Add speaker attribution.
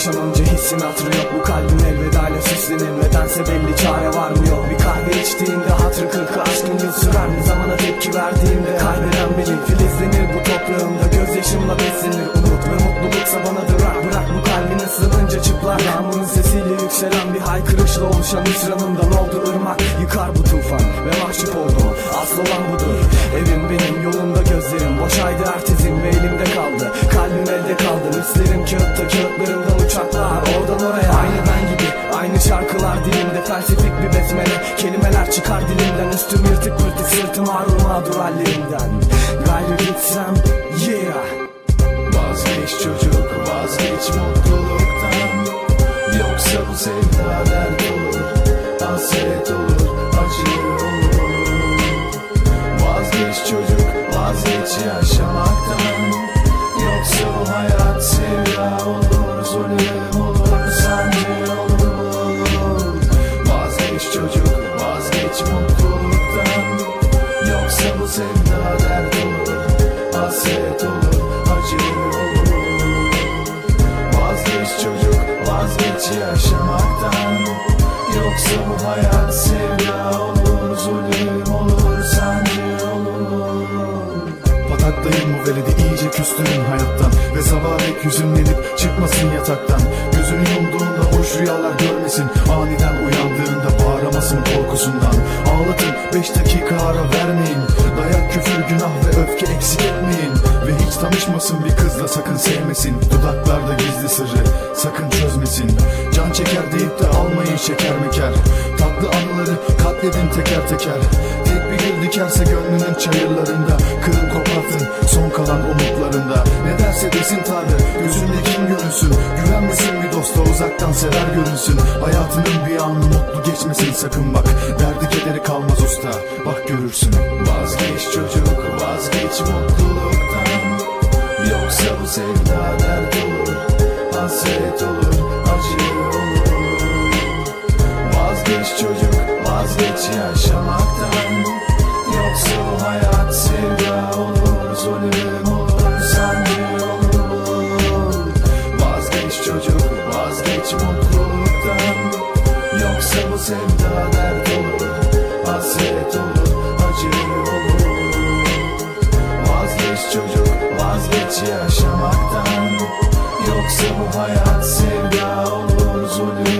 Speaker 1: yaşanınca hissin hatırı yok Bu kalbin elvedayla süslenir Nedense belli çare var mı yok Bir kahve içtiğinde hatır kırkı aşkın yıl sürer mi? Zamana tepki verdiğimde kaybeden benim. Filizlenir bu toprağımda gözyaşımla beslenir. Umut ve mutluluksa banadır rak Bırak bu kalbin ısınınca çıplak Yağmurun sesiyle yükselen bir haykırışla oluşan hüsranımdan oldu ırmak. Yıkar bu tufan ve mahcup oldum. Asıl olan budur. Evim benim yolumda gözlerim Boşaydı ertezim Üstlerim kağıtta kağıtlarımdan uçaklar. Oradan oraya aynı ben gibi Aynı şarkılar dilimde. Felsefik bir besmele Kelimeler çıkar dilimden. Üstüm yırtık pırtık sırtım ağrır mağdur hallerimden Gayrı gitsem yeah.
Speaker 2: Vazgeç çocuk vazgeç mutluluktan. Yoksa bu sevda dert olur Hasret olur acı olur. Vazgeç çocuk vazgeç yaşamaktan vazgeç yaşamaktan. Yoksa bu hayat sevda olur Zulüm olur sancı olur.
Speaker 3: Pataktayım bu veledi iyice küstürün hayattan. Ve sabah dek hüzünlenip çıkmasın yataktan. Gözünü yumduğunda hoş rüyalar görmesin. Aniden uyandığında bağıramasın korkusundan. Ağlatın beş dakika ara vermeyin. Dayak küfür günah ve öfke eksik etmeyin tanışmasın bir kızla sakın sevmesin. Dudaklarda gizli sırrı sakın çözmesin. Can çeker deyip de almayın şeker meker. Tatlı anıları katledin teker teker. Tek bir gül dikerse gönlünün çayırlarında. Kırın kopartın son kalan umutlarında. Ne derse desin Tanrı gözünde kim görünsün? Güvenmesin bir dosta uzaktan sever görünsün. Hayatının bir anı mutlu geçmesin sakın bak. Derdi kederi kalmaz usta bak görürsün.
Speaker 2: Vazgeç çocuk vazgeç mutluluktan Yoksa bu sevda dert olur Hasret olur acı olur. Vazgeç çocuk vazgeç yaşamaktan. Yoksa bu hayat sevda olur Zulüm olur sancı olur. Vazgeç çocuk vazgeç mutluluktan. Yoksa bu sevda dert vazgeç yaşamaktan. Yoksa bu hayat sevda olur zulüm